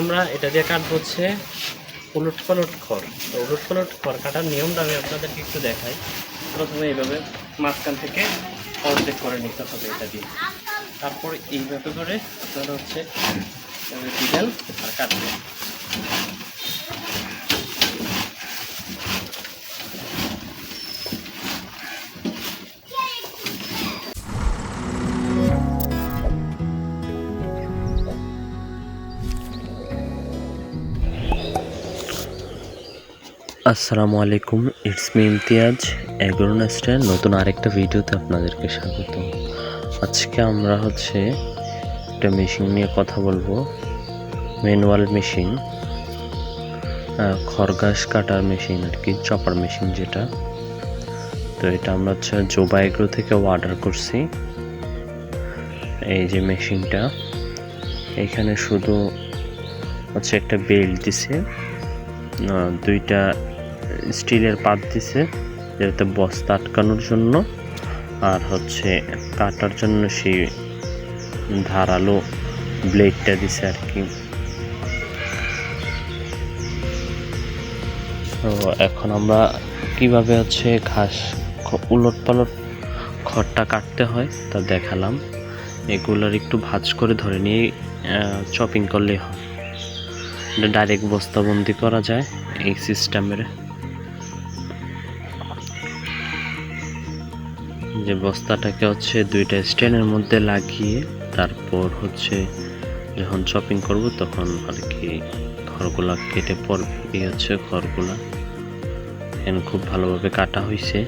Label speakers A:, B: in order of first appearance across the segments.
A: আমরা এটা দিয়ে কাটবো হচ্ছে উলট পালট খড়। তো উলট পালট খড় কাটার নিয়মটা আমি আপনাদেরকে একটু দেখাই। প্রথমে এইভাবে মাঝখান থেকে অর্ধেক করে নিতে হবে এটা দিয়ে। তারপর এইভাবে করে আপনারা হচ্ছে আর কাটবেন।
B: আসসালামু আলাইকুম ইটস মি ইমতিয়াজ অ্যাগ্রোনেস্টের নতুন আরেকটা ভিডিওতে আপনাদেরকে স্বাগত। আজকে আমরা হচ্ছে একটা মেশিন নিয়ে কথা বলব ম্যানুয়াল মেশিন খরগাস কাটার মেশিন আর কি চপার মেশিন যেটা। তো এটা আমরা হচ্ছে জোবা এগ্রো থেকে অর্ডার করছি, এই যে মেশিনটা এখানে শুধু হচ্ছে একটা বেল্ট দিছে দুইটা স্টিলের পাত দিছে, যেটাতে বস্তা আটকানোর জন্য। আর হচ্ছে কাটার জন্য সেই ধারালো ব্লেডটা দিছে আর কি। তো এখন আমরা কীভাবে হচ্ছে ঘাস উলট পালট খড়টা কাটতে হয় তা দেখালাম। এগুলোর একটু ভাঁজ করে ধরে নিয়ে চপিং করলেই হয়। এটা ডাইরেক্ট বস্তাবন্দি করা যায় এই সিস্টেমের যে বস্তাটাকে হচ্ছে দুইটা স্ট্যান্ডের মধ্যে লাগিয়ে তারপর হচ্ছে যখন শপিং করব তখন আর কি খড়গুলা কেটে পড়বে। এই হচ্ছে খড়গুলা। এখানে খুব ভালোভাবে কাটা হয়েছে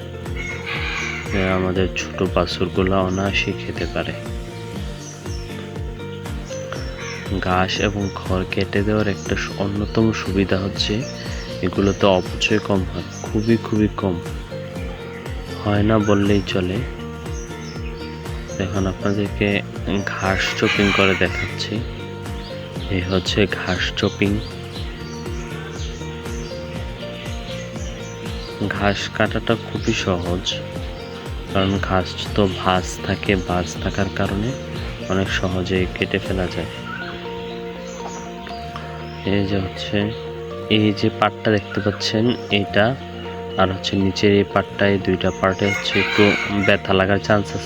B: আমাদের ছোট বাছুরগুলা অনায়াসে খেতে পারে। ঘাস এবং খড় কেটে দেওয়ার একটা অন্যতম সুবিধা হচ্ছে এগুলোতে অপচয় কম হয়, খুবই খুবই কম। হয় না বললেই চলে। এখন আপনাদেরকে ঘাস চপিং করে দেখাচ্ছি। এই হচ্ছে ঘাস চপিং ঘাস কাটাটা খুবই সহজ, কারণ ঘাস তো ভাঁজ থাকে, ভাঁজ থাকার কারণে অনেক সহজে কেটে ফেলা যায়। এই যে হচ্ছে, এই যে পাটটা দেখতে পাচ্ছেন, এটা আর হচ্ছে নিচের এই পার্টটায় দুইটা পার্টে হচ্ছে একটু ব্যথা লাগার চান্স আছে